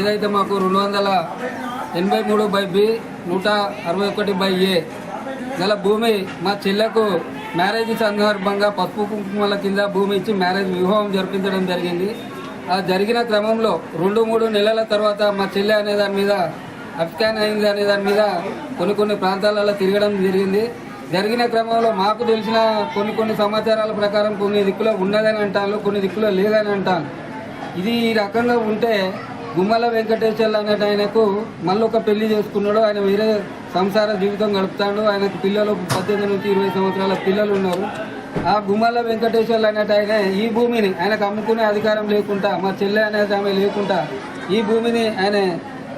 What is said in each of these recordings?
ఏదైతే మాకు రెండు వందల ఎనభై మూడు బై బి నూట అరవై ఒకటి బై ఏ. గల భూమి మా చెల్లెకు మ్యారేజ్ సందర్భంగా పసుపు కుంకుమల కింద భూమి ఇచ్చి మ్యారేజ్ వివాహం జరిపించడం జరిగింది. ఆ జరిగిన క్రమంలో రెండు మూడు నెలల తర్వాత మా చెల్లె అనే దాని మీద అఫ్ఘాన్ అయింది అనే దాని మీద కొన్ని కొన్ని ప్రాంతాలలో తిరగడం జరిగింది. జరిగిన క్రమంలో మాకు తెలిసిన కొన్ని కొన్ని సమాచారాల ప్రకారం కొన్ని దిక్కులో ఉన్నదని అంటాను కొన్ని దిక్కులో లేదని అంటాను ఇది ఈ రకంగా ఉంటే గుమ్మల వెంకటేశ్వర్లు అనే ఆయనకు మళ్ళీ ఒక పెళ్ళి చేసుకున్నాడు. ఆయన వేరే సంసార జీవితం గడుపుతాడు. ఆయనకు పిల్లలు పద్దెనిమిది నుంచి ఇరవై సంవత్సరాల పిల్లలు ఉన్నారు. ఆ గుమ్మల వెంకటేశ్వర్లు అనేట ఆయన ఈ భూమిని ఆయనకు అమ్ముకునే అధికారం లేకుండా మా చెల్లె అనేది ఆమె లేకుండా ఈ భూమిని ఆయన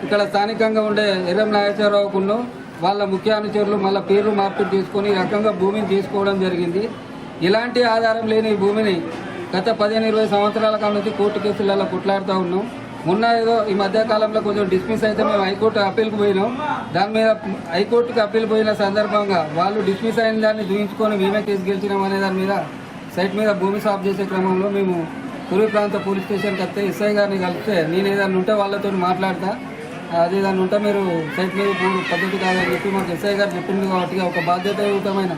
ఇక్కడ స్థానికంగా ఉండే ఎర్రం నాగేశ్వరరావుకును వాళ్ళ ముఖ్య అనుచరులు మళ్ళీ పేర్లు మార్పిడి చేసుకొని రకంగా భూమిని తీసుకోవడం జరిగింది. ఇలాంటి ఆధారం లేని భూమిని గత పదిహేను ఇరవై సంవత్సరాల కాలం నుంచి కోర్టు కేసులలో కొట్లాడుతూ ఉన్నాం. మొన్న ఏదో ఈ మధ్య కాలంలో కొంచెం డిస్మిస్ అయితే మేము హైకోర్టు అప్పీల్కి పోయినాం. దాని మీద హైకోర్టుకి అప్పీల్ పోయిన సందర్భంగా వాళ్ళు డిస్మిస్ అయిన దాన్ని చూపించుకొని మేమే కేసు గెలిచినాం అనే దాని మీద సైట్ మీద భూమి సాఫ్ చేసే క్రమంలో మేము పూర్వీ ప్రాంత పోలీస్ స్టేషన్కి వస్తే ఎస్ఐ గారిని కలిస్తే నేను ఏదైనా ఉంటే వాళ్ళతో మాట్లాడతా. అది దాన్ని ఉంటే మీరు సైట్ మీద పద్ధతి కాదని చెప్పి మాకు ఎస్ఐ గారు చెప్పింది కాబట్టి ఒక బాధ్యతాయుతమైన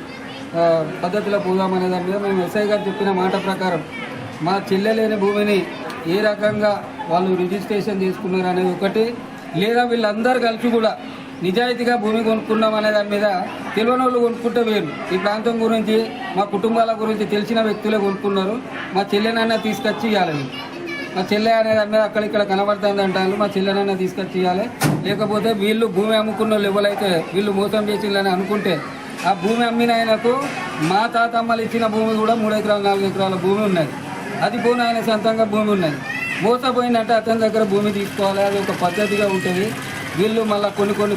పద్ధతిలో పోదామనే దాని మీద మేము ఎస్ఐ గారు చెప్పిన మాట ప్రకారం మా చెల్లెలేని భూమిని ఏ రకంగా వాళ్ళు రిజిస్ట్రేషన్ చేసుకున్నారు అనేది ఒకటి. లేదా వీళ్ళందరూ కలిసి కూడా నిజాయితీగా భూమి కొనుక్కున్నాం అనే దాని మీద తెలియని వాళ్ళు కొనుక్కుంటే వేరు. ఈ ప్రాంతం గురించి మా కుటుంబాల గురించి తెలిసిన వ్యక్తులే కొనుక్కున్నారు. మా చెల్లెనైనా తీసుకొచ్చి ఇవ్వాలి. మా చెల్లె అనే దాని మీద అక్కడ ఇక్కడ కనబడుతుంది అంటారు. మా చెల్లెనైనా తీసుకొచ్చి ఇవ్వాలి. లేకపోతే వీళ్ళు భూమి అమ్ముకున్న వాళ్ళు ఎవరైతే వీళ్ళు మోసం చేసిందని అనుకుంటే ఆ భూమి అమ్మిన ఆయనకు మా తాతమ్మలు ఇచ్చిన భూమి కూడా మూడు ఎకరాలు నాలుగు ఎకరాల భూమి ఉన్నది. అది భూమి ఆయన సొంతంగా భూమి ఉన్నది. మోసపోయిందంటే అతని దగ్గర భూమి తీసుకోవాలి. అది ఒక పద్ధతిగా ఉంటుంది. వీళ్ళు మళ్ళీ కొన్ని కొన్ని